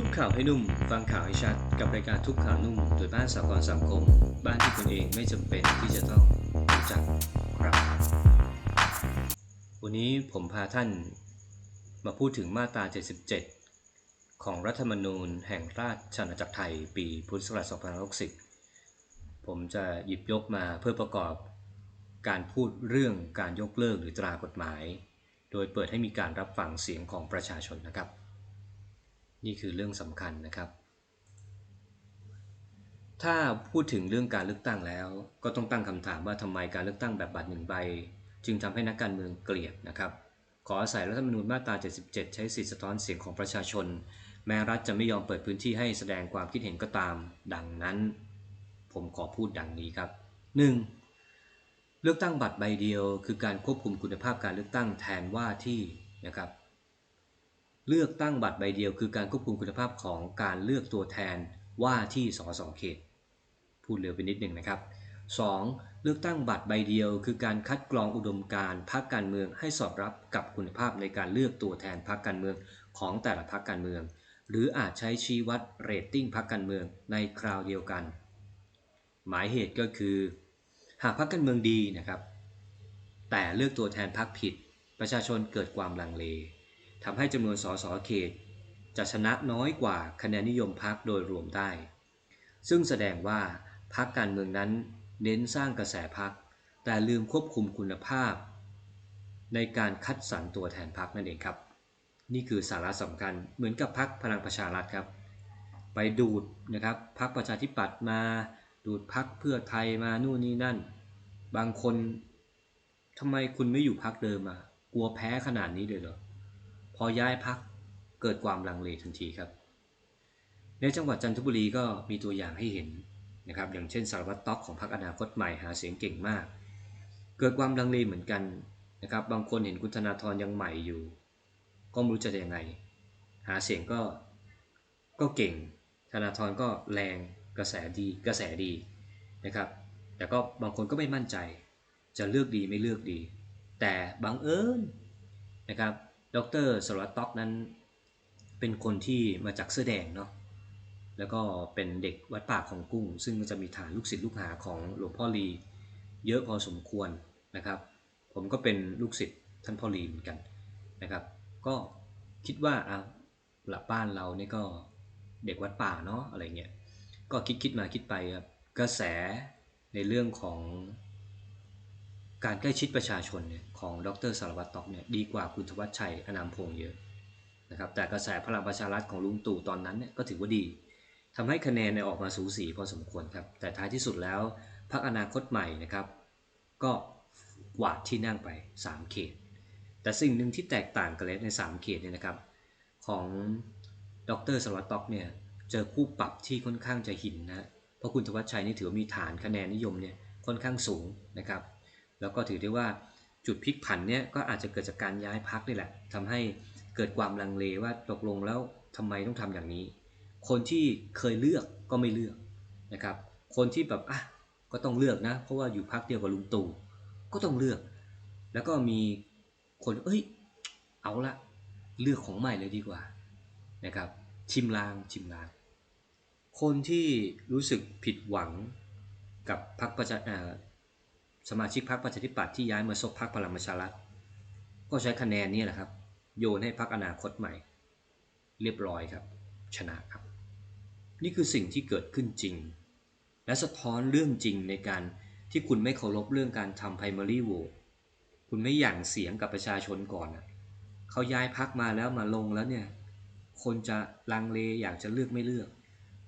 ทุกข่าวให้นุ่ม ฟังข่าวให้ชัด กับรายการทุกข่าวนุ่ม โดยบ้านสากลสังคม บ้านที่คุณเองไม่จำเป็นที่จะต้องรู้จักครับ วันนี้ผมพาท่านมาพูดถึงมาตรา 77 ของรัฐธรรมนูญแห่งราชอาณาจักรไทย ปีพุทธศักราช2560 ผมจะหยิบยกมาเพื่อประกอบ การพูดเรื่องการยกเลิกหรือตรากฎหมาย โดยเปิดให้มีการรับฟังเสียงของประชาชนนะครับ นี่คือเรื่องสำคัญนะครับ ถ้าพูดถึงเรื่องการเลือกตั้งแล้ว ก็ต้องตั้งคำถามว่าทำไมการเลือกตั้งแบบบัตรหนึ่งใบ จึงทำให้นักการเมืองเกลียดนะครับ ขออาศัยรัฐธรรมนูญมาตรา 77 ใช้สิทธิสะท้อนเสียงของประชาชน แม้รัฐจะไม่ยอมเปิดพื้นที่ให้แสดงความคิดเห็นก็ตาม ดังนั้น ผมขอพูดดังนี้ครับ 1. เลือกตั้งบัตรใบเดียว คือการควบคุมคุณภาพการเลือกตั้งแทนว่าที่นะครับ เลือกตั้งบัตรใบเดียวคือการควบคุมคุณภาพของการเลือกตัวแทนว่าที่สสเขต พูดเร็วไปนิดหนึ่งนะครับ 2. เลือกตั้งบัตรใบเดียว คือการคัดกรองอุดมการพรรคการเมืองให้สอดรับกับคุณภาพในการเลือกตัวแทนพรรคการเมืองของแต่ละพรรคการเมือง หรืออาจใช้ชี้วัดเรตติ้งพรรคการเมืองในคราวเดียวกัน หมายเหตุก็คือ หากพรรคการเมืองดีนะครับ แต่เลือกตัวแทนพรรคผิด ประชาชนเกิดความลังเล ทำให้จำนวนสสเขต จะชนะน้อยกว่าคะแนนนิยมพรรคโดยรวมได้ ซึ่งแสดงว่าพรรคการเมืองนั้นเน้นสร้างกระแสพรรคแต่ลืมควบคุมคุณภาพ ในการคัดสรรตัวแทนพรรคนั่นเองครับ นี่คือสาระสำคัญเหมือนกับพรรคพลังประชารัฐครับ ไปดูดนะครับพรรคประชาธิปัตย์มา ดูดพรรคเพื่อไทยมานู่นนี่นั่น บางคนทำไมคุณไม่อยู่พรรคเดิมอะกลัวแพ้ขนาดนี้เลยเหรอ พอย้ายพักเกิดความลังเลทันทีครับ ในจังหวัดจันทบุรีก็มีตัวอย่างให้เห็นนะครับอย่างเช่นสารวัตรต๊อกของพรรคอนาคตใหม่หาเสียงเก่งมาก เกิดความลังเลเหมือนกันนะครับบางคนเห็นคุณธนาธรยังใหม่อยู่ ก็ไม่รู้จะยังไง หาเสียงก็ก็เก่ง ธนาธรก็แรงกระแสดีกระแสดีนะครับ แต่ก็บางคนก็ไม่มั่นใจ จะเลือกดีไม่เลือกดี แต่บังเอิญนะครับ ดรสรวัตต็อกนั้นเป็นคนที่มาจากเสื้อแดงเนาะแล้วก็เป็นเด็กวัดป่าของกุ้ง ซึ่งจะมีฐานลูกศิษย์ลูกหาของหลวงพ่อลีเยอะพอสมควรนะครับ ผมก็เป็นลูกศิษย์ท่านพ่อลีเหมือนกันนะครับ ก็คิดว่าอะหลับบ้านเราเนี่ยก็เด็กวัดป่าเนาะอะไรเงี้ยก็คิดคิดมาคิดไปครับกระแสในเรื่องของ การใกล้ชิดประชาชนเนี่ยของดรสารวัตรต็อกเนี่ยดีกว่าคุณธวัชชัยอนามพงษ์เยอะนะครับแต่กระแสพลังประชารัฐของลุงตู่ตอนนั้นเนี่ยก็ถือว่าดีทำให้คะแนนเนี่ยออกมาสูสีพอสมควรครับแต่ท้ายที่สุดแล้วพรรคอนาคตใหม่นะครับก็กวาดที่นั่งไป 3 เขต แต่สิ่งหนึ่งที่แตกต่างกันเลยใน 3 เขตเนี่ยนะครับของดรสารวัตรต็อกเนี่ยเจอคู่ปรับที่ค่อนข้างจะหินนะเพราะคุณธวัชชัยนี่ถือว่ามีฐานคะแนนนิยมเนี่ยค่อนข้างสูงนะครับ แล้วก็ถือได้ว่าจุดพลิกผันเนี่ยก็อาจจะเกิดจากการย้ายพักนี่แหละทำให้เกิดความลังเลว่าตกลงแล้วทำไมต้องทำอย่างนี้ คนที่เคยเลือกก็ไม่เลือกนะครับ คนที่แบบอะก็ต้องเลือกนะ เพราะว่าอยู่พักเดียวกับลุงตู่ก็ต้องเลือก แล้วก็มีคนเอ้ยเอาละเลือกของใหม่เลยดีกว่านะครับชิมลางชิมลาง คนที่รู้สึกผิดหวังกับพรรคประชา สมาชิกพรรคประชาธิปัตย์ที่ย้ายมาซบพรรคพลังประชารัฐก็ใช้คะแนนนี้แหละครับ โยนให้พรรคอนาคตใหม่ เรียบร้อยครับ ชนะครับ นี่คือสิ่งที่เกิดขึ้นจริง และสะท้อนเรื่องจริงในการที่คุณไม่เคารพเรื่องการทำ primary vote คุณไม่หยั่งเสียงกับประชาชนก่อนนะเขาย้ายพักมาแล้วมาลงแล้วเนี่ย คนจะลังเลอยากจะเลือกไม่เลือก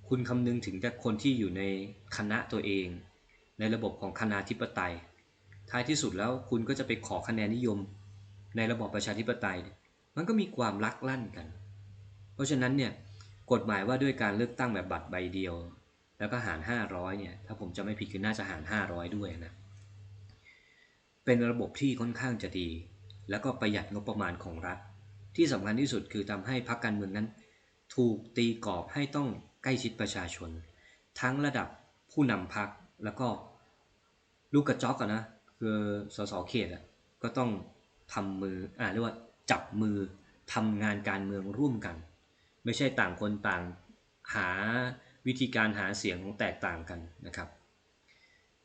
คุณคำนึงถึงแต่คนที่อยู่ในคณะตัวเอง ในระบบของคณาธิปไตย ท้ายที่สุดแล้วคุณก็จะไปขอคะแนนนิยม ในระบอบประชาธิปไตย มันก็มีความลักลั่นกัน เพราะฉะนั้นเนี่ยกฎหมายว่าด้วยการเลือกตั้งแบบบัตรใบเดียว แล้วก็หาร 500เนี่ยถ้าผมจะไม่ผิดคือน่าจะหาร 500 ด้วยนะเป็นระบบที่ค่อนข้างจะดี แล้วก็ประหยัดงบประมาณของรัฐ ที่สำคัญที่สุดคือทำให้พรรคการเมืองนั้น ถูกตีกรอบให้ต้องใกล้ชิดประชาชน ทั้งระดับผู้นำพรรคแล้วก็ลูกกระจอกอะนะ คือสสเขตอะก็ต้องทำมืออ่าเรียกว่าจับมือทำงานการเมืองร่วมกัน ไม่ใช่ต่างคนต่างหาวิธีการหาเสียงของแตกต่างกันนะครับ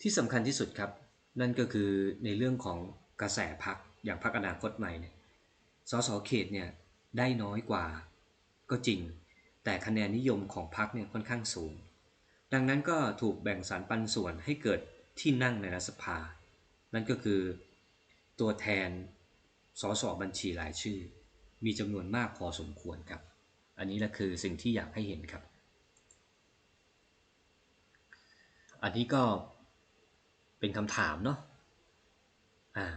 ที่สำคัญที่สุดครับ นั่นก็คือในเรื่องของกระแสพักอย่างพักอนาคตใหม่เนี่ยสสเขตเนี่ยได้น้อยกว่าก็จริง แต่คะแนนนิยมของพักเนี่ยค่อนข้างสูง ดังนั้นก็ถูกแบ่งสรรปันส่วนให้เกิดที่นั่งในรัฐสภา นั่นก็คือตัวแทนสสบัญชีรายชื่อ มีจำนวนมากพอสมควรครับ อันนี้แหละคือสิ่งที่อยากให้เห็นครับ อันนี้ก็เป็นคำถามเนาะะ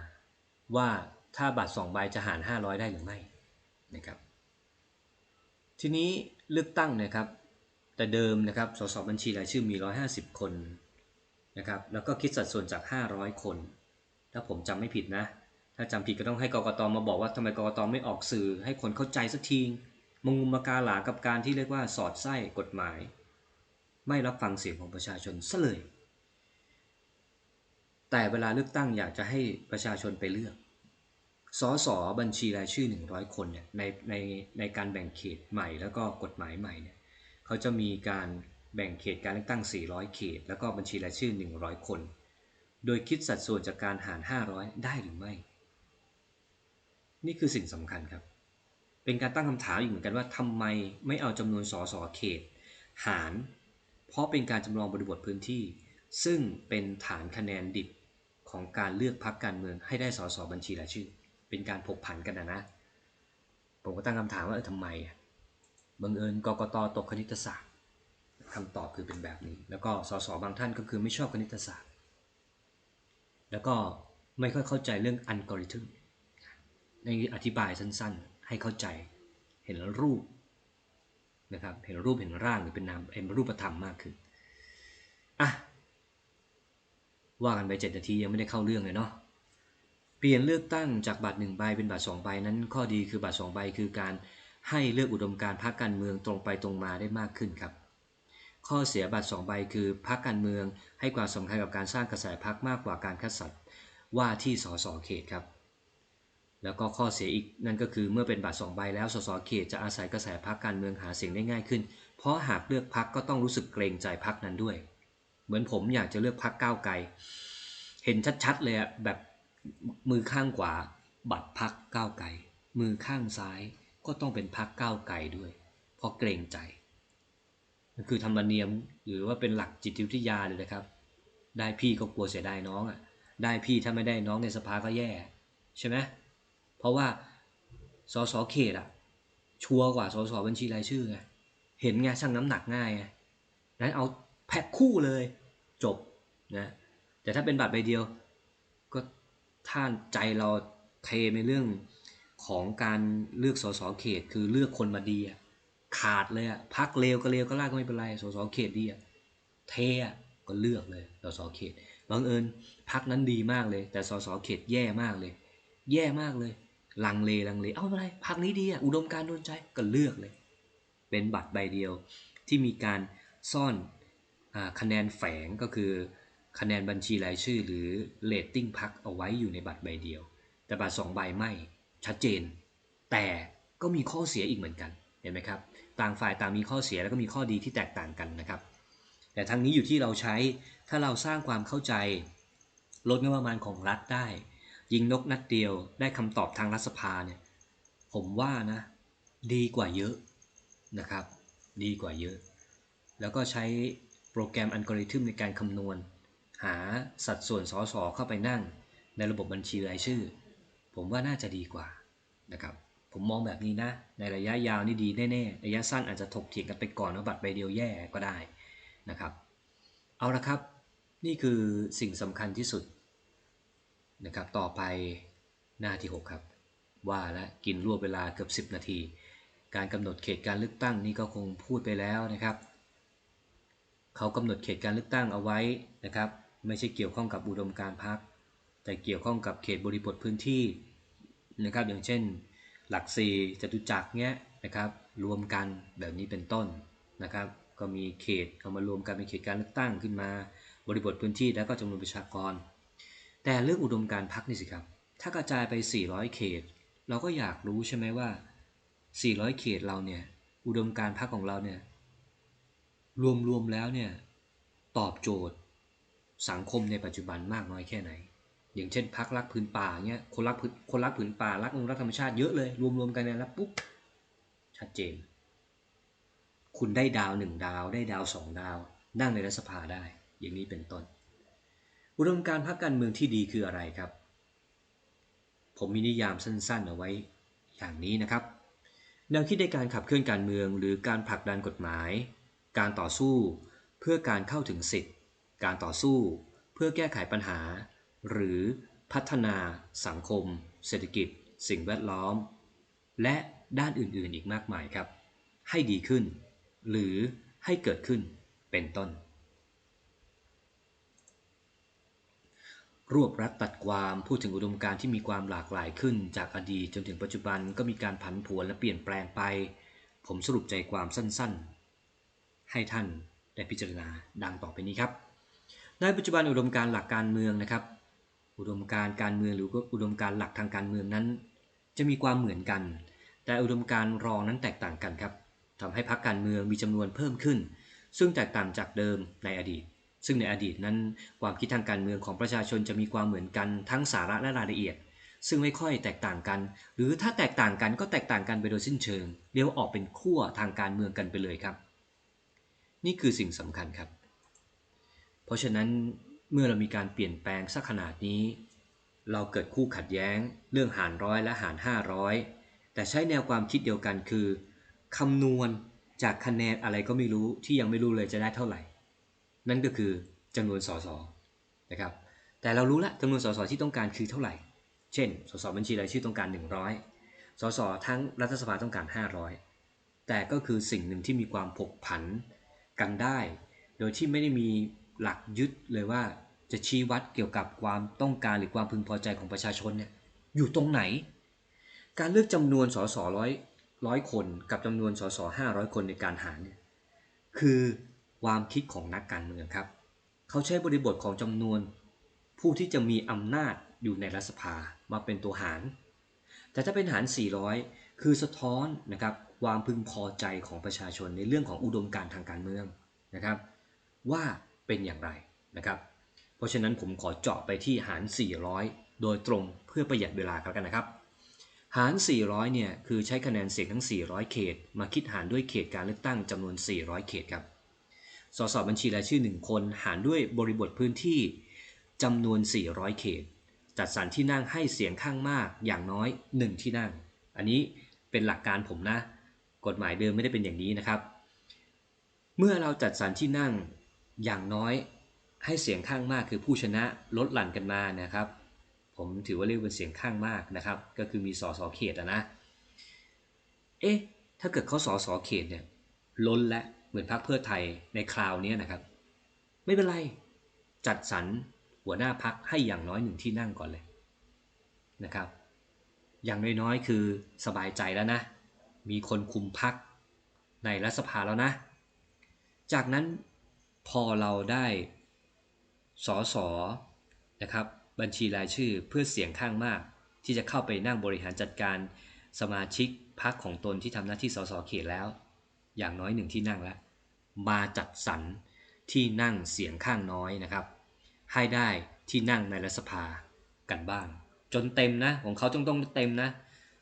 ว่าถ้าบัตร2ใบจะหาร 500 ได้หรือไม่นะครับทีนี้เลือกตั้งนะครับ แต่เดิมนะครับสสบัญชีรายชื่อมี 150 คนนะครับแล้วก็คิดสัดส่วนจาก 500 คน ถ้าผมจำไม่ผิดนะ ถ้าจำผิดก็ต้องให้กรกตมาบอกว่าทำไมกรกตไม่ออกสื่อ ให้คนเข้าใจสักทีมงุมมากาหลากับการที่เรียกว่าสอดไส้กฎหมาย ไม่รับฟังเสียงของประชาชนซะเลย แต่เวลาเลือกตั้งอยากจะให้ประชาชนไปเลือกสสบัญชีรายชื่อ 100 คนเนี่ยในในในการแบ่งเขตใหม่แล้วก็กฎหมายใหม่เนี่ยเขาจะมีการแบ่งเขตการเลือกตั้ง 400 เขต แล้วก็บัญชีรายชื่อ 100 คน โดยคิดสัดส่วนจากการหาร 500 ได้หรือไม่ นี่คือสิ่งสำคัญครับ เป็นการตั้งคำถามอีกเหมือนกันว่าทำไมไม่เอาจำนวนสสเขต หาร เพราะเป็นการจำลองบริบทพื้นที่ ซึ่งเป็นฐานคะแนนดิบของการเลือกพักการเมืองให้ได้สสบัญชีรายชื่อ เป็นการผกผันกันนะนะ ผมก็ตั้งคำถามว่าเออทำไมบังเอิญกกตตกคณิตศาสตร์คำตอบคือเป็นแบบนี้ แล้วก็สสบางท่านก็คือไม่ชอบคณิตศาสตร์ แล้วก็ไม่ค่อยเข้าใจเรื่องอัลกอริทึมในอธิบายสั้นๆ ให้เข้าใจเห็นรูปนะครับเห็นรูปเห็นร่างหรือเป็นนามเป็นรูปธรรมมากขึ้นอะว่ากันไปเจ็ดนาทียังไม่ได้เข้าเรื่องเลยเนาะเปลี่ยนเลือกตั้งจากบัตรหนึ่งใบเป็นบัตรสองใบนั้นข้อดีคือบัตรสองใบคือการให้เลือกอุดมการณ์พรรคการเมืองตรงไปตรงมาได้มากขึ้นครับ ข้อเสียบัตรสองใบคือพรรคการเมืองให้ความสำคัญกับการสร้างกระแสพรรคมากกว่าการคัดสรรว่าที่สสเขตครับ แล้วก็ข้อเสียอีกนั่นก็คือเมื่อเป็นบัตรสองใบแล้วสสเขตจะอาศัยกระแสพรรคการเมืองหาเสียงได้ง่ายขึ้น เพราะหากเลือกพรรคก็ต้องรู้สึกเกรงใจพรรคนั้นด้วย เหมือนผมอยากจะเลือกพรรคก้าวไกล เห็นชัดๆเลยอะแบบมือข้างขวา บัตรพักก้าวไกล มือข้างซ้ายก็ต้องเป็นพักก้าวไกลด้วย เพราะเกรงใจ มันคือธรรมเนียมหรือว่าเป็นหลักจิตวิทยาเลยนะครับ ได้พี่ก็กลัวเสียดายน้องอะได้พี่ถ้าไม่ได้น้องในสภาก็แย่ใช่ไหมเพราะว่าสสเขตอะชัวร์กว่าสสบัญชีรายชื่อไงเห็นไงช่างน้ำหนักง่ายไงนั้นเอาแพ็คคู่เลยจบนะแต่ถ้าเป็นบัตรใบเดียว ก็ท่านใจเราเทในเรื่องของการเลือกสสเขตคือเลือกคนมาดีอะ ขาดเลยอะพักเลวก็เลวก็ลากก็ไม่เป็นไรสสเขตดีอะเทอะก็เลือกเลยสสเขตบังเอิญพักนั้นดีมากเลย แต่สสเขตแย่มากเลย แย่มากเลย ลังเลลังเลเอาอะไรพักนี้ดีอะอุดมการณ์โดนใจก็เลือกเลย เป็นบัตรใบเดียวที่มีการซ่อนอคะแนนแฝงก็คือคะแนนบัญชีรายชื่อหรือเลตติ้งพักเอาไว้อยู่ในบัตรใบเดียว แต่บัตรสองใบไม่ชัดเจน แต่ก็มีข้อเสียอีกเหมือนกันเห็นไหมครับ ต่างฝ่ายต่างมีข้อเสียแล้วก็มีข้อดีที่แตกต่างกันนะครับ แต่ทั้งนี้อยู่ที่เราใช้ถ้าเราสร้างความเข้าใจ ลดงบประมาณของรัฐได้ ยิงนกนัดเดียวได้คำตอบทางรัฐสภาเนี่ยผมว่านะดีกว่าเยอะนะครับ ดีกว่าเยอะ แล้วก็ใช้โปรแกรมอัลกอริทึมในการคำนวณ หาสัดส่วนสสเข้าไปนั่ง ในระบบบัญชีรายชื่อ ผมว่าน่าจะดีกว่านะครับ ผมมองแบบนี้นะ ในระยะยาวนี่ดีแน่ๆ ระยะสั้นอาจจะถกเถียงกันไปก่อนว่าบัตรใบเดียวแย่ก็ได้นะครับ เอาละครับ นี่คือสิ่งสำคัญที่สุดนะครับ ต่อไปหน้าที่ 6 ครับ ว่าและกินรวบเวลาเกือบ 10 นาที การกำหนดเขตการเลือกตั้งนี่ก็คงพูดไปแล้วนะครับ เขากำหนดเขตการเลือกตั้งเอาไว้นะครับ ไม่ใช่เกี่ยวข้องกับอุดมการพรรคแต่เกี่ยวข้องกับเขตบริบทพื้นที่นะครับ อย่างเช่น หลักสี่จตุจักรเนี้ยนะครับรวมกันแบบนี้เป็นต้นนะครับก็มีเขตเอามารวมกันเป็นเขตการเลือกตั้งขึ้นมา บริบทพื้นที่แล้วก็จำนวนประชากร แต่เรื่องอุดมการพรรคนี่สิครับ ถ้ากระจายไป 400 เขต เราก็อยากรู้ใช่ไหมว่า 400 เขตเราเนี่ยอุดมการพรรคของเราเนี่ยรวมๆแล้วเนี่ยตอบโจทย์สังคมในปัจจุบันมากน้อยแค่ไหน อย่างเช่นพรรครักผืนป่าเนี่ยคนรักผืนคนรักผืนป่ารักอนุรักษ์ธรรมชาติเยอะเลยรวมๆกันเนี่ยแล้วปุ๊บชัดเจน คุณได้ดาวหนึ่งดาว ได้ดาวสองดาว นั่งในรัฐสภาได้ อย่างนี้เป็นต้น อุดมการพรรคการเมืองที่ดีคืออะไรครับ ผมมีนิยามสั้นๆเอาไว้อย่างนี้นะครับแนวคิดในการขับเคลื่อนการเมือง หรือการผลักดันกฎหมาย การต่อสู้ เพื่อการเข้าถึงสิทธิ์ การต่อสู้ เพื่อแก้ไขปัญหา หรือพัฒนาสังคม เศรษฐกิจ สิ่งแวดล้อม และด้านอื่นๆอีกมากมายครับ ให้ดีขึ้น หรือให้เกิดขึ้นเป็นต้น รวบรัดตัดความพูดถึงอุดมการณ์ที่มีความหลากหลายขึ้น จากอดีตจนถึงปัจจุบันก็มีการผันผวนและเปลี่ยนแปลงไป ผมสรุปใจความสั้นๆ ให้ท่านได้พิจารณาดังต่อไปนี้ครับในปัจจุบันอุดมการณ์หลักการเมืองนะครับ อุดมการการเมืองหรืออุดมการหลักทางการเมืองนั้น จะมีความเหมือนกัน แต่อุดมการรองนั้นแตกต่างกันครับทำให้พรรคการเมืองมีจำนวนเพิ่มขึ้น ซึ่งแตกต่างจากเดิมในอดีต ซึ่งในอดีตนั้นความคิดทางการเมืองของประชาชนจะมีความเหมือนกันทั้งสาระและรายละเอียด ซึ่งไม่ค่อยแตกต่างกัน หรือถ้าแตกต่างกันก็แตกต่างกันไปโดยสิ้นเชิงเรียกว่าออกเป็นขั้วทางการเมืองกันไปเลยครับ นี่คือสิ่งสำคัญครับ เพราะฉะนั้น เมื่อเรามีการเปลี่ยนแปลงสักขนาดนี้ เราเกิดคู่ขัดแย้ง เรื่องหารร้อยและหาร 500 แต่ใช้แนวความคิดเดียวกันคือคำนวณจากคะแนนอะไรก็ไม่รู้ที่ยังไม่รู้เลยจะได้เท่าไหร่ นั่นก็คือจำนวนสสนะครับแต่เรารู้ละจำนวนสสที่ต้องการคือเท่าไหร่ เช่น สสบัญชีรายชื่อต้องการ 100 สสทั้งรัฐสภาต้องการ 500 แต่ก็คือสิ่งหนึ่งที่มีความผกผันกันได้ โดยที่ไม่ได้มี หลักยึดเลยว่าจะชี้วัดเกี่ยวกับความต้องการหรือความพึงพอใจของประชาชนเนี่ยอยู่ตรงไหน การเลือกจำนวนสสร้อยร้อยคนกับจำนวนสสห้าร้อยคนในการหารเนี่ยคือความคิดของนักการเมืองครับ เขาใช้บริบทของจำนวนผู้ที่จะมีอำนาจอยู่ในรัฐสภามาเป็นตัวหาร แต่ถ้าเป็นหาร 400 คือสะท้อนนะครับความพึงพอใจของประชาชนในเรื่องของอุดมการทางการเมืองนะครับ ว่า เป็นอย่างไรนะครับ เพราะฉะนั้นผมขอเจาะไปที่หาร 400 โดยตรงเพื่อประหยัดเวลาครับกันนะครับ หาร 400 เนี่ยคือใช้คะแนนเสียงทั้ง 400 เขต มาคิดหารด้วยเขตการเลือกตั้งจำนวน 400 เขตครับ สสบัญชีรายชื่อ 1 คน หารด้วยบริบทพื้นที่จำนวน 400 เขต จัดสรรที่นั่งให้เสียงข้างมากอย่างน้อย 1 ที่นั่ง อันนี้เป็นหลักการผมนะ กฎหมายเดิมไม่ได้เป็นอย่างนี้นะครับ เมื่อเราจัดสรรที่นั่ง อย่างน้อยให้เสียงข้างมากคือผู้ชนะลดหลั่นกันมานะครับ ผมถือว่าเรียกเป็นเสียงข้างมากนะครับ ก็คือมีสสเขตนะ เอ๊ะ ถ้าเกิดเขาสสเขตเนี่ยล้นและเหมือนพรรคเพื่อไทยในคราวนี้นะครับ ไม่เป็นไรจัดสรรหัวหน้าพักให้อย่างน้อยหนึ่งที่นั่งก่อนเลยนะครับ อย่างน้อยๆคือสบายใจแล้วนะ มีคนคุมพักในรัฐสภาแล้วนะ จากนั้น พอเราได้สอสอนะครับบัญชีรายชื่อเพื่อเสียงข้างมาก ที่จะเข้าไปนั่งบริหารจัดการสมาชิกพักของตนที่ทำหน้าที่สสเขตแล้ว อย่างน้อยหนึ่งที่นั่งแล้วมาจัดสรรที่นั่งเสียงข้างน้อยนะครับ ให้ได้ที่นั่งในรัฐสภากันบ้าง จนเต็มนะของเขาต้องต้องเต็มนะ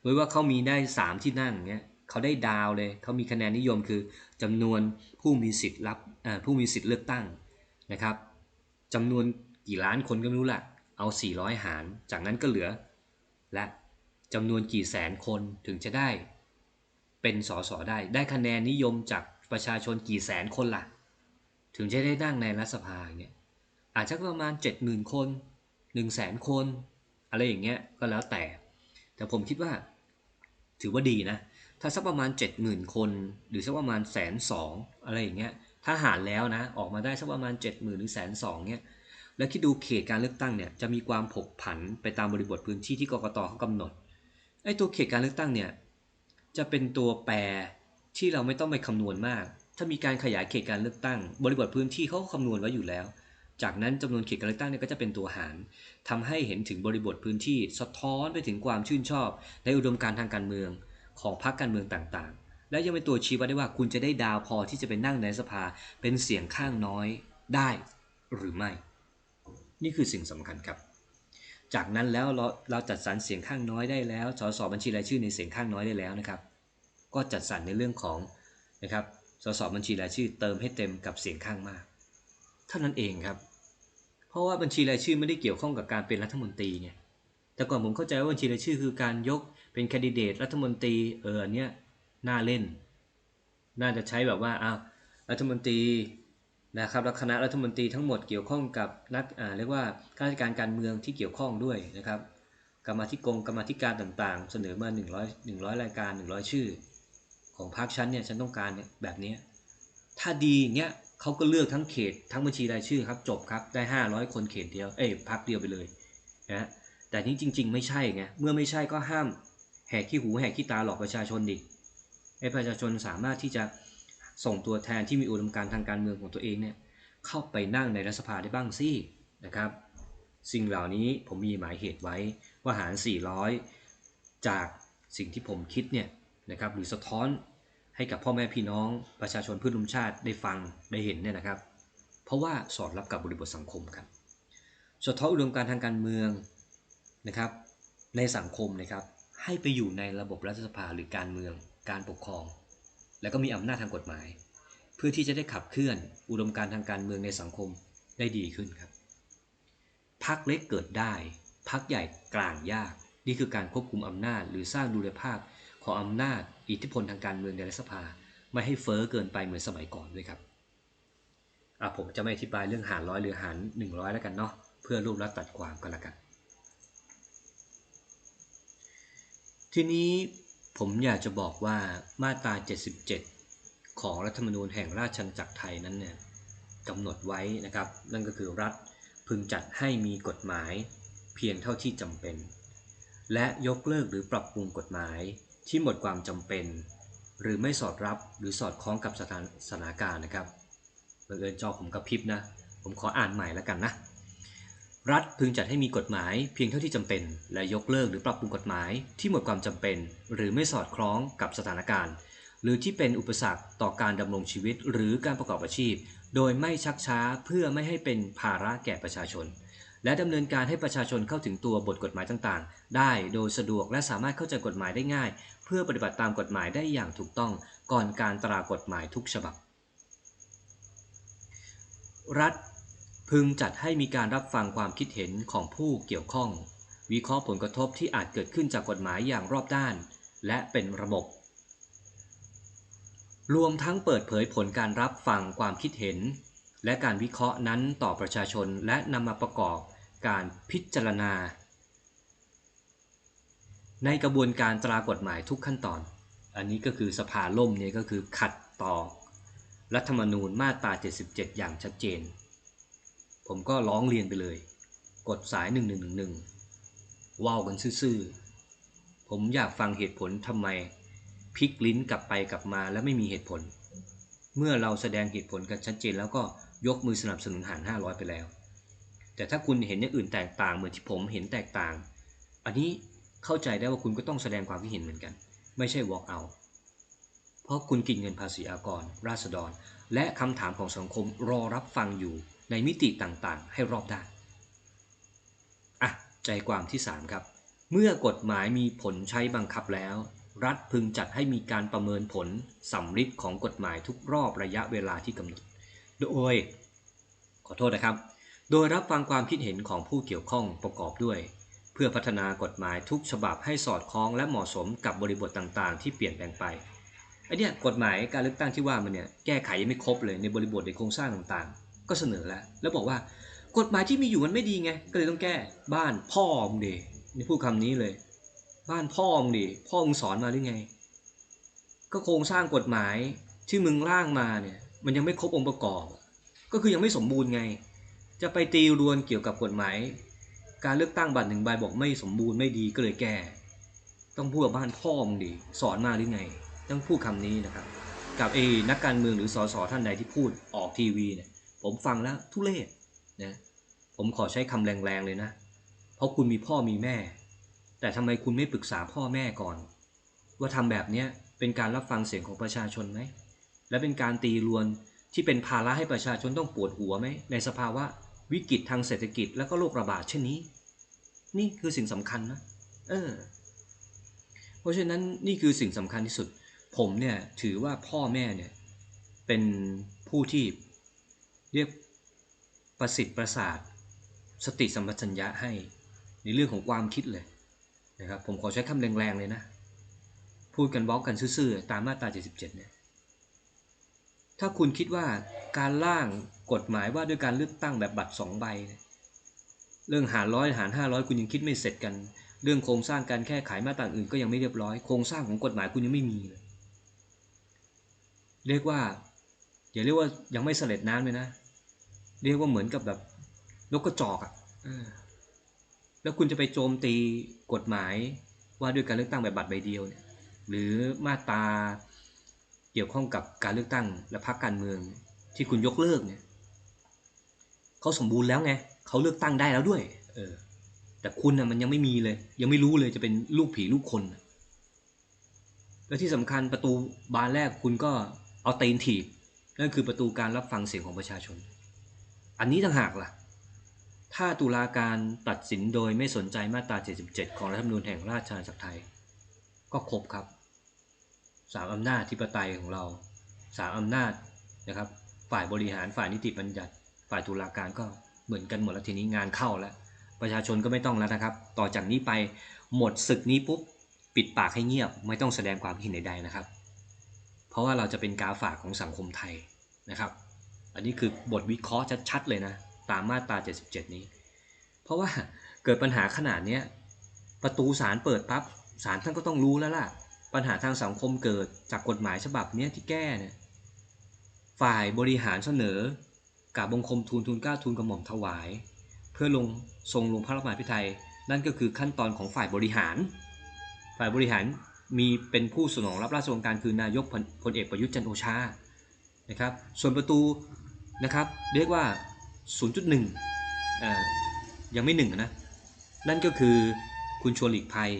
หรือว่าเขามีได้ 3 ที่นั่งเนี้ย เขาได้ดาวเลยเขามีคะแนนนิยมคือจำนวนผู้มีสิทธิ์รับผู้มีสิทธิ์เลือกตั้งนะครับจำนวนกี่ล้านคนก็ไม่รู้ละเอา 400 หาร จากนั้นก็เหลือ และจำนวนกี่แสนคนถึงจะได้ เป็นสสได้ ได้คะแนนนิยมจากประชาชนกี่แสนคนละ่ะ ถึงจะได้นั่งในรัฐสภาเนี่ยอาจจะประมาณ 70,000 คน 1 0 0 0 0แสนคน อะไรอย่างเงี้ยก็แล้วแต่ แต่ผมคิดว่า ถือว่าดีนะ ถ้าสักประมาณ 70,000 คน หรือสักประมาณแสนสองอะไรอย่างเงี้ยถ้าหารแล้วนะออกมาได้สักประมาณ 7 0,000 หรือแสนสองเนี่ยแล้วคิดดูเขตการเลือกตั้งเนี่ยจะมีความผกผันไปตามบริบทพื้นที่ที่กกตเขากำหนดไอ้ตัวเขตการเลือกตั้งเนี่ยจะเป็นตัวแปรที่เราไม่ต้องไปคำนวณมาก ถ้ามีการขยายเขตการเลือกตั้ง บริบทพื้นที่เขาคำนวณไว้อยู่แล้ว จากนั้นจำนวนเขตการเลือกตั้งเนี่ยก็จะเป็นตัวหารทำให้เห็นถึงบริบทพื้นที่สะท้อนไปถึงความชื่นชอบ ในอุดมการทางการเมือง ของพรรคการเมืองต่างๆ และยังเป็นตัวชี้วัดได้ว่าคุณจะได้ดาวพอที่จะไปนั่งในสภาเป็นเสียงข้างน้อยได้หรือไม่ นี่คือสิ่งสำคัญครับ จากนั้นแล้วเราเราจัดสรรเสียงข้างน้อยได้แล้วสสบัญชีรายชื่อในเสียงข้างน้อยได้แล้วนะครับ ก็จัดสรรในเรื่องของนะครับสสบัญชีรายชื่อเติมให้เต็มกับเสียงข้างมาก เท่านั้นเองครับ เพราะว่าบัญชีรายชื่อไม่ได้เกี่ยวข้องกับการเป็นรัฐมนตรีไงแต่ก่อนผมเข้าใจว่าบัญชีรายชื่อคือการยก เป็นแคนดิเดตรัฐมนตรีเออเนี้ยน่าเล่น น่าจะใช้แบบว่าอ้าวรัฐมนตรีนะครับและคณะรัฐมนตรีทั้งหมดเกี่ยวข้องกับนักอ่าเรียกว่าข้าราชการการเมืองที่เกี่ยวข้องด้วยนะครับกรรมธิกงกรรมธิการต่างๆ เสนอมา 100 100 รายการ 100 ชื่อ ของพรรคฉันเนี่ยฉันต้องการเนี่ยแบบนี้ถ้าดีเงี้ยเขาก็เลือกทั้งเขตทั้งบัญชีรายชื่อครับจบครับได้ 500 คนเขตเดียวเอ้ยพรรคเดียวไปเลยนะแต่นี่จริง ๆ ไม่ใช่ไงเมื่อไม่ใช่ก็ห้าม แหกขี้หูแหกขี้ตาหลอกประชาชนดิให้ประชาชนสามารถที่จะส่งตัวแทนที่มีอุดมการณ์ทางการเมืองของตัวเองเนี่ยเข้าไปนั่งในรัฐสภาได้บ้างสินะครับ สิ่งเหล่านี้ผมมีหมายเหตุไว้ว่าหาร 400 จากสิ่งที่ผมคิดเนี่ยนะครับหรือสะท้อนให้กับพ่อแม่พี่น้องประชาชนเพื่อนร่วมชาติได้ฟังได้เห็นเนี่ยนะครับ เพราะว่าสอดรับกับบริบทสังคมครับสะท้อนอุดมการณ์ทางการเมืองนะครับในสังคมนะครับ ให้ไปอยู่ในระบบรัฐสภาหรือการเมือง การปกครอง แล้วก็มีอำนาจทางกฎหมาย เพื่อที่จะได้ขับเคลื่อนอุดมการทางการเมืองในสังคมได้ดีขึ้นครับพักเล็กเกิดได้พักใหญ่กลางยาก นี่คือการควบคุมอำนาจ หรือสร้างดุลยภาพของอำนาจ อิทธิพลทางการเมืองในรัฐสภา ไม่ให้เฟ้อเกินไปเหมือนสมัยก่อนด้วยครับอะผมจะไม่อธิบายเรื่องหารร้อยหรือหาร100แล้วกันเนาะเพื่อรูปรัดตัดความกันละกัน ทีนี้ผมอยากจะบอกว่ามาตรา 77 ของรัฐธรรมนูญแห่งราชอาณาจักรไทยนั้นเนี่ยกำหนดไว้นะครับ นั่นก็คือรัฐพึงจัดให้มีกฎหมายเพียงเท่าที่จำเป็น และยกเลิกหรือปรับปรุงกฎหมายที่หมดความจำเป็น หรือไม่สอดรับหรือสอดคล้องกับสถานสถานการณ์นะครับบังเอิญจอผมกระพริบนะ ผมขออ่านใหม่แล้วกันนะ รัฐพึงจัดให้มีกฎหมายเพียงเท่าที่จำเป็น และยกเลิกหรือปรับปรุงกฎหมายที่หมดความจำเป็น หรือไม่สอดคล้องกับสถานการณ์ หรือที่เป็นอุปสรรคต่อการดำรงชีวิตหรือการประกอบอาชีพ โดยไม่ชักช้าเพื่อไม่ให้เป็นภาระแก่ประชาชน และดำเนินการให้ประชาชนเข้าถึงตัวบทกฎหมายต่างๆ ได้โดยสะดวกและสามารถเข้าใจกฎหมายได้ง่าย เพื่อปฏิบัติตามกฎหมายได้อย่างถูกต้องก่อนการตรากฎหมายทุกฉบับ รัฐ พึงจัดให้มีการรับฟังความคิดเห็นของผู้เกี่ยวข้อง วิเคราะห์ผลกระทบที่อาจเกิดขึ้นจากกฎหมายอย่างรอบด้าน และเป็นระบบ รวมทั้งเปิดเผยผลการรับฟังความคิดเห็น และการวิเคราะห์นั้นต่อประชาชนและนำมาประกอบการพิจารณา ในกระบวนการตรากฎหมายทุกขั้นตอน อันนี้ก็คือสภาล่มเนี่ยก็คือขัดต่อ รัฐธรรมนูญมาตรา 77 อย่างชัดเจน ผมก็ร้องเรียนไปเลย กดสาย 1111ว้าวกันซื่อๆ ผมอยากฟังเหตุผลทำไมพลิกลิ้นกลับไปกลับมาแล้วไม่มีเหตุผล เมื่อเราแสดงเหตุผลกันชัดเจนแล้วก็ยกมือสนับสนุนหาร 500 ไปแล้ว แต่ถ้าคุณเห็นอย่างอื่นแตกต่างเหมือนที่ผมเห็นแตกต่าง อันนี้เข้าใจได้ว่าคุณก็ต้องแสดงความคิดเห็นเหมือนกัน ไม่ใช่ walk out เพราะคุณกินเงินภาษีอากร ราษฎร และคำถามของสังคมรอรับฟังอยู่ ในมิติต่างๆ ให้รอบด้านอะใจความที่ 3 ครับ เมื่อกฎหมายมีผลใช้บังคับแล้ว รัฐพึงจัดให้มีการประเมินผลสำฤทธิ์ของกฎหมายทุกรอบระยะเวลาที่กำหนด โดย ขอโทษนะครับ โดยรับฟังความคิดเห็นของผู้เกี่ยวข้องประกอบด้วย เพื่อพัฒนากฎหมายทุกฉบับให้สอดคล้องและเหมาะสมกับบริบทต่างๆ ที่เปลี่ยนแปลงไปไอเนี่ยกฎหมายการเลือกตั้งที่ว่ามันเนี่ยแก้ไขยังไม่ครบเลยในบริบทในโครงสร้างต่างๆ ก็เสนอแล้ว แล้วบอกว่ากฎหมายที่มีอยู่มันไม่ดีไง ก็เลยต้องแก้บ้านพ่อมึงดินี่พูดคำนี้เลย บ้านพ่อมึงดิพ่อมึงสอนมาหรือไง ก็โครงสร้างกฎหมายที่มึงร่างมาเนี่ย มันยังไม่ครบองค์ประกอบ ก็คือยังไม่สมบูรณ์ไง จะไปตีรวนเกี่ยวกับกฎหมาย การเลือกตั้งบัตรหนึ่งใบบอกไม่สมบูรณ์ไม่ดีก็เลยแก้ ต้องพูดกับบ้านพ่อมึงดิสอนมาหรือไง ต้องพูดคำนี้นะครับ กับเอนักการเมืองหรือสสท่านใดที่พูดออกทีวีเนี่ย ผมฟังแล้วทุเรศนะผมขอใช้คำแรงๆเลยนะ เพราะคุณมีพ่อมีแม่ แต่ทำไมคุณไม่ปรึกษาพ่อแม่ก่อน ว่าทำแบบเนี้ยเป็นการรับฟังเสียงของประชาชนไหม และเป็นการตีรวนที่เป็นภาระให้ประชาชนต้องปวดหัวไหม ในสภาวะวิกฤตทางเศรษฐกิจแล้วก็โรคระบาดเช่นนี้ นี่คือสิ่งสำคัญนะ เออ เพราะฉะนั้นนี่คือสิ่งสำคัญที่สุด ผมเนี่ยถือว่าพ่อแม่เนี่ยเป็นผู้ที่ เรียกประสิทธิ์ประสาท สติสัมปชัญญะให้ในเรื่องของความคิดเลยนะครับผมขอใช้คำแรงๆเลยนะ พูดกันบล็อกกันซื่อๆตามมาตรา 77 เนี่ยถ้าคุณคิดว่าการร่างกฎหมายว่าด้วยการเลือกตั้งแบบบัตรสองใบ เรื่องหารร้อยหารห้าร้อยคุณยังคิดไม่เสร็จกัน เรื่องโครงสร้างการแก้ไขมาตราอื่นก็ยังไม่เรียบร้อย โครงสร้างของกฎหมายคุณยังไม่มีเลยเรียกว่าอย่าเรียกว่ายังไม่เสล็ดน้ำเลยนะ เรียกว่าเหมือนกับแบบนกกระจอกอะ่ะเออแล้วคุณจะไปโจมตีกฎหมายว่าด้วยการเลือกตั้งแบบบัตรใบเดียวเนี่ย หรือมาตราเกี่ยวข้องกับการเลือกตั้งและพรรคการเมืองที่คุณยกเลิกเนี่ยเขาสมบูรณ์แล้วไงเขาเลือกตั้งได้แล้วด้วย เออ แต่คุณนะมันยังไม่มีเลย ยังไม่รู้เลยจะเป็นลูกผีลูกคนและที่สำคัญประตูบานแรกคุณก็เอาตีนถีบนั่นคือประตูการรับฟังเสียงของประชาชน อันนี้ต่างหากล่ะ ถ้าตุลาการตัดสินโดยไม่สนใจมาตรา 77 ของรัฐธรรมนูญแห่งราชอาณาจักรไทย ก็ครบครับสามอำนาจที่ปไตยของเราสามอำนาจนะครับ ฝ่ายบริหารฝ่ายนิติบัญญัติ ฝ่ายตุลาการก็เหมือนกันหมดแล้วทีนี้งานเข้าแล้ว ประชาชนก็ไม่ต้องแล้วนะครับ ต่อจากนี้ไปหมดศึกนี้ปุ๊บปิดปากให้เงียบไม่ต้องแสดงความคิดเห็นใดๆนะครับ เพราะว่าเราจะเป็นกาฝากของสังคมไทยนะครับ อันนี้คือบทวิเคราะห์ชัดๆเลยนะ ตามมาตรา 77 นี้ เพราะว่าเกิดปัญหาขนาดนี้ประตูศาลเปิดปั๊บศาลท่านก็ต้องรู้แล้วล่ะ ปัญหาทางสังคมเกิดจากกฎหมายฉบับนี้ที่แก้เนี่ยฝ่ายบริหารเสนอกาบบงคมทูลทูลเกล้าทูลกระหม่อมถวาย เพื่อลงทรงลงพระบรมพิไทยนั่นก็คือขั้นตอนของฝ่ายบริหาร ฝ่ายบริหารมีเป็นผู้สนองรับราชองการคือนายกพลพลเอกประยุทธ์จันโอชานะครับส่วนประตู นะครับ เรียกว่า 0.1อ่ายังไม่หนึ่งนะ นั่นก็คือคุณชวนหลีกภัย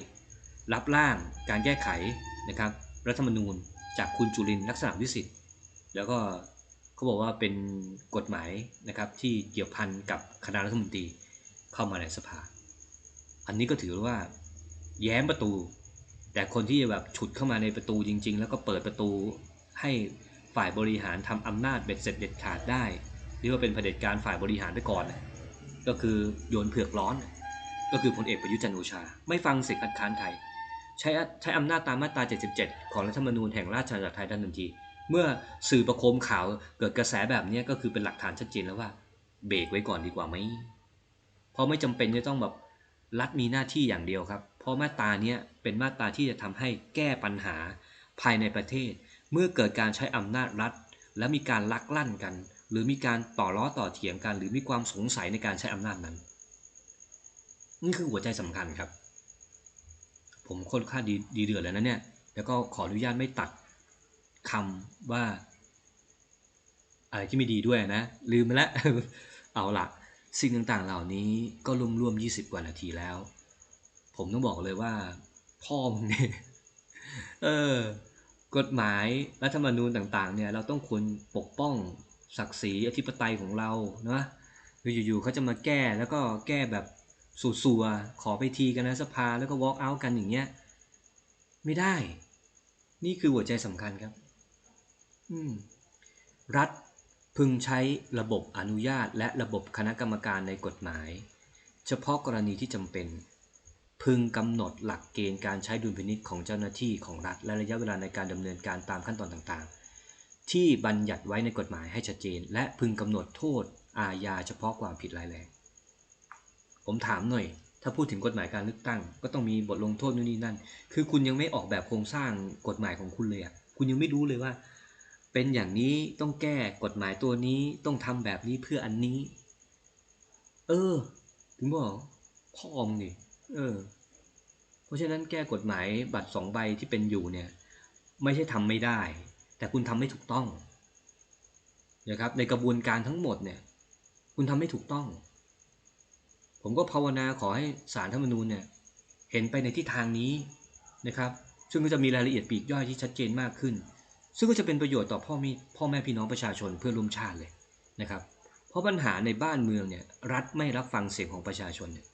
รับร่างการแก้ไขนะครับรัฐธรรมนูญจากคุณจุลินลักษณะวิสิทธิ์แล้วก็เขาบอกว่าเป็นกฎหมายนะครับที่เกี่ยวพันกับคณะรัฐมนตรีเข้ามาในสภา อันนี้ก็ถือว่าแย้มประตู แต่คนที่แบบฉุดเข้ามาในประตูจริง ๆ แล้วก็เปิดประตูให้ ฝ่ายบริหารทำอำนาจเบ็ดเสร็จเด็ดขาดได้เรียกว่าเป็นเผด็จการฝ่ายบริหารไปก่อน ก็คือโยนเผือกร้อน ก็คือพลเอกประยุทธ์จันทร์โอชา ไม่ฟังเสียงคัดค้านใครใช้ใช้อำนาจตามมาตรา 77 ของรัฐธรรมนูญแห่งราชอาณาจักรไทยทันที เมื่อสื่อประโคมข่าวเกิดกระแสแบบนี้ก็คือเป็นหลักฐานชัดเจนแล้วว่า เบรกไว้ก่อนดีกว่าไหมเพราะไม่จำเป็นจะต้องแบบรัฐมีหน้าที่อย่างเดียวครับ เพราะมาตราเนี้ยเป็นมาตราที่จะทำให้แก้ปัญหาภายในประเทศ เมื่อเกิดการใช้อำนาจรัฐ และมีการลักลั่นกัน หรือมีการต่อล้อต่อเถียงกัน หรือมีความสงสัยในการใช้อำนาจนั้น นี่คือหัวใจสำคัญครับ ผมค่อนข้างดีดีเดือดแล้วนะเนี่ยแล้วก็ขออนุญาตไม่ตัดคำว่าอะไรที่ไม่ดีด้วยนะ ลืมไปแล้วเอาละสิ่งต่างๆเหล่านี้ก็รวมๆ20 กว่านาทีแล้ว ผมต้องบอกเลยว่า พ่อมึงเนี่ยเออ กฎหมายรัฐธรรมนูญต่างๆเนี่ยเราต้องควรปกป้องศักดิ์ศรีอธิปไตยของเรานะคืออยู่ๆเขาจะมาแก้แล้วก็แก้แบบสัวๆขอไปทีกันนะสภาแล้วก็ walk out กันอย่างเงี้ยไม่ได้ นี่คือหัวใจสำคัญครับ รัฐพึงใช้ระบบอนุญาตและระบบคณะกรรมการในกฎหมาย เฉพาะกรณีที่จำเป็น พึงกำหนดหลักเกณฑ์การใช้ดุลพินิจของเจ้าหน้าที่ของรัฐ และระยะเวลาในการดำเนินการตามขั้นตอนต่างๆ ที่บัญญัติไว้ในกฎหมายให้ชัดเจน และพึงกำหนดโทษอาญาเฉพาะความผิดร้ายแรงผมถามหน่อย ถ้าพูดถึงกฎหมายการเลือกตั้ง ก็ต้องมีบทลงโทษนู่นนี่นั่น คือคุณยังไม่ออกแบบโครงสร้างกฎหมายของคุณเลยอะคุณยังไม่รู้เลยว่า เป็นอย่างนี้ต้องแก้กฎหมายตัวนี้ต้องทำแบบนี้เพื่ออันนี้ เออ ถึงบอกพ่อมึงดิ เออ เพราะฉะนั้นแก้กฎหมายบัตรสองใบที่เป็นอยู่เนี่ย ไม่ใช่ทำไม่ได้ แต่คุณทำไม่ถูกต้องนะครับในกระบวนการทั้งหมดเนี่ย คุณทำไม่ถูกต้อง ผมก็ภาวนาขอให้สารธรรมนูญเนี่ยเห็นไปในทิศทางนี้นะครับ ซึ่งก็จะมีรายละเอียดปีกย่อยที่ชัดเจนมากขึ้น ซึ่งก็จะเป็นประโยชน์ต่อพ่อมีพ่อแม่พี่น้องประชาชนเพื่อร่วมชาติเลยนะครับ เพราะปัญหาในบ้านเมืองเนี่ยรัฐไม่รับฟังเสียงของประชาชนเนี่ย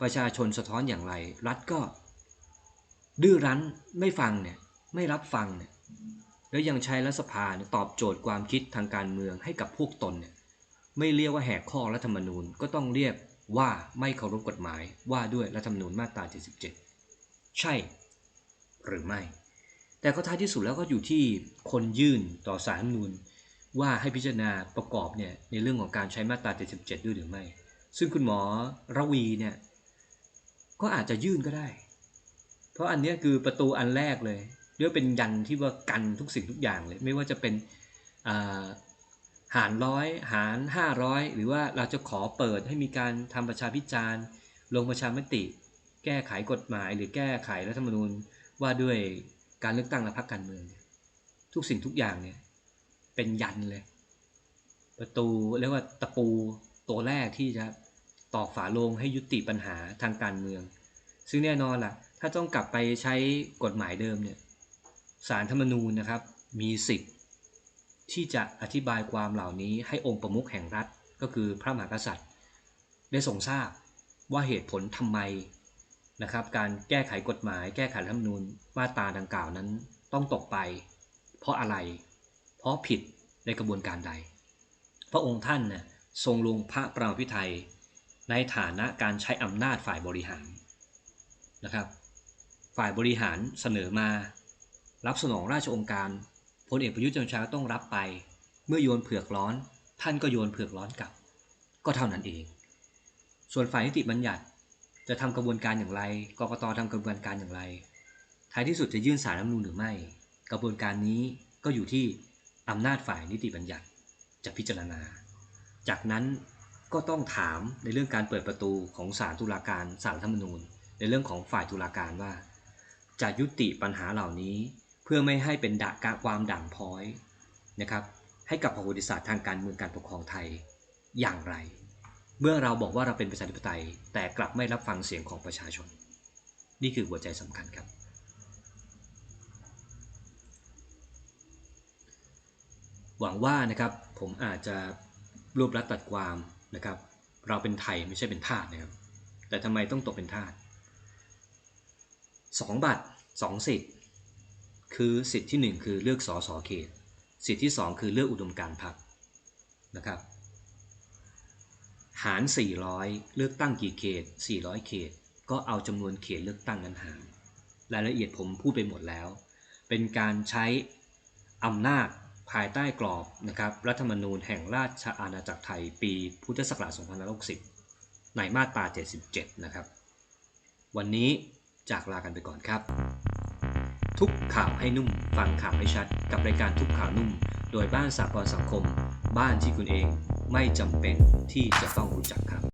ประชาชนสะท้อนอย่างไร รัฐก็ดื้อรั้นไม่ฟังเนี่ยไม่รับฟังเนี่ยแล้วยังใช้รัฐสภาตอบโจทย์ความคิดทางการเมืองให้กับพวกตนเนี่ยไม่เรียกว่าแหกข้อรัฐธรรมนูญก็ต้องเรียกว่าไม่เคารพกฎหมายว่าด้วยรัฐธรรมนูญมาตรา 77 ใช่ หรือไม่ แต่ก็ท้ายที่สุดแล้วก็อยู่ที่คนยื่นต่อสารนูญว่าให้พิจารณาประกอบเนี่ยในเรื่องของการใช้มาตรา 77 ด้วยหรือไม่ ซึ่งคุณหมอระวีเนี่ย ก็อาจจะยื่นก็ได้ เพราะอันนี้คือประตูอันแรกเลยเรียกว่าเป็นยันที่ว่ากันทุกสิ่งทุกอย่างเลย ไม่ว่าจะเป็นหารร้อยหารห้าร้อยหรือว่าเราจะขอเปิดให้มีการทำประชาพิจารณ์ ลงประชามติ แก้ไขกฎหมาย หรือแก้ไขรัฐธรรมนูญว่าด้วยการเลือกตั้งและพรรคการเมือง ทุกสิ่งทุกอย่างเนี่ยเป็นยันเลย ประตูเรียกว่าตะปูตัวแรกที่จะ ตอกฝาโลงให้ยุติปัญหาทางการเมือง ซึ่งแน่นอนล่ะ ถ้าต้องกลับไปใช้กฎหมายเดิมเนี่ยสารธรรมนูญนะครับ มีสิทธิ์ที่จะอธิบายความเหล่านี้ให้องค์ประมุขแห่งรัฐก็คือพระมหากษัตริย์ ได้ทรงทราบว่าเหตุผลทำไมนะครับ การแก้ไขกฎหมาย แก้ไขรัฐธรรมนูญมาตราดังกล่าวนั้นต้องตกไป เพราะอะไร เพราะผิดในกระบวนการใด พระองค์ท่านน่ทรงลงพระประมาพิไทย ในฐานะการใช้อำนาจฝ่ายบริหารนะครับฝ่ายบริหารเสนอมา รับสนองราชองค์การพลเอกประยุทธ์จันทร์ชาก็ต้องรับไป เมื่อโยนเผือกร้อน ท่านก็โยนเผือกร้อนกลับ ก็เท่านั้นเอง ส่วนฝ่ายนิติบัญญัติจะทำกระบวนการอย่างไรกรกตทำกระบวนการอย่างไร ท้ายที่สุดจะยื่นสารรัฐมนูญหรือไม่ กระบวนการนี้ก็อยู่ที่อำนาจฝ่ายนิติบัญญัติจะพิจารณา จากนั้น ก็ต้องถามในเรื่องการเปิดประตูของศาลตุลาการศาลธรรมนูญ ในเรื่องของฝ่ายตุลาการว่า จะยุติปัญหาเหล่านี้เพื่อไม่ให้เป็นดะกะความด่างพ้อยนะครับให้กับประวัติศาสตร์ทางการเมืองการปกครองไทยอย่างไร เมื่อเราบอกว่าเราเป็นประชาธิปไตย แต่กลับไม่รับฟังเสียงของประชาชน นี่คือหัวใจสำคัญครับ หวังว่านะครับผมอาจจะรวบรัดตัดความ นะครับ เราเป็นไทยไม่ใช่เป็นทาสนะครับ แต่ทำไมต้องตกเป็นทาสสองบัตรสองสิทธิ์ คือสิทธิ์ที่หนึ่งคือเลือกสอสอเขต สิทธิ์ที่สองคือเลือกอุดมการณ์พรรคนะครับ หาร 400 เลือกตั้งกี่เขต 400 เขต ก็เอาจำนวนเขตเลือกตั้งนั้นหารรายละเอียดผมพูดไปหมดแล้ว เป็นการใช้อำนาจ ภายใต้กรอบนะครับรัฐธรรมนูญแห่งราชอาณาจักรไทยปีพุทธศักราช2560 ในมาตรา 77 นะครับ วันนี้จากลากันไปก่อนครับ ทุกข่าวให้นุ่ม ฟังข่าวให้ชัด กับรายการทุกข่าวนุ่ม โดยบ้านสากลสังคม บ้านที่คุณเองไม่จำเป็นที่จะต้องรู้จักครับ